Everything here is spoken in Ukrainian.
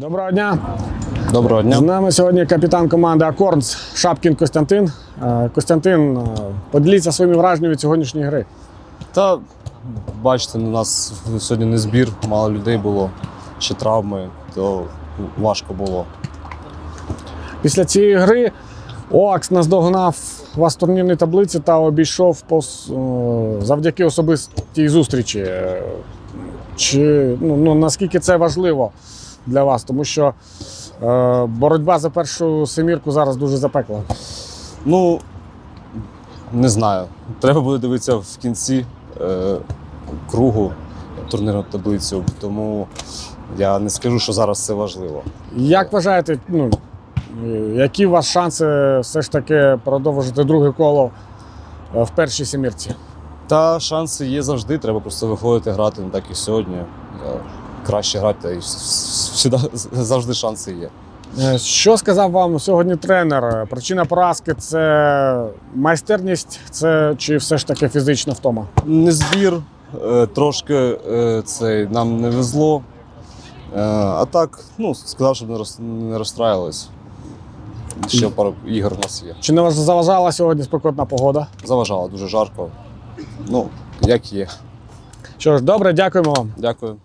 Доброго дня. Доброго дня. З нами сьогодні капітан команди Акордс Шапкін Костянтин. Е, Костянтин, е, поділіться своїми враженнями від сьогоднішньої гри. Та бачите, у нас сьогодні не збір, мало людей було, ще травми, то важко було. Після цієї гри ОАКС наздогнав вас в турнірній таблиці та обійшов пос- е, завдяки особистій зустрічі. Чи ну, ну, наскільки це важливо для вас? Тому що е, боротьба за першу семірку зараз дуже запекла. Ну, не знаю. Треба буде дивитися в кінці е, кругу турнірну таблицю, тому я не скажу, що зараз це важливо. Як вважаєте, ну, які у вас шанси все ж таки продовжити друге коло е, в першій семірці? Та шанси є завжди, треба просто виходити грати, не так і сьогодні. Краще грати, і с- завжди шанси є. Е, Що сказав вам сьогодні тренер? Причина поразки це майстерність, це чи все ж таки фізична втома? Не збір, е, трошки е, цей, нам не везло. А так, ну, сказав, щоб не роз- не розстраювались. Ще пару ігор у нас є. Чи не вас заважала сьогодні спекотна погода? Заважало дуже жарко. Ну, як є. Що ж, добре, дякуємо вам. Дякую.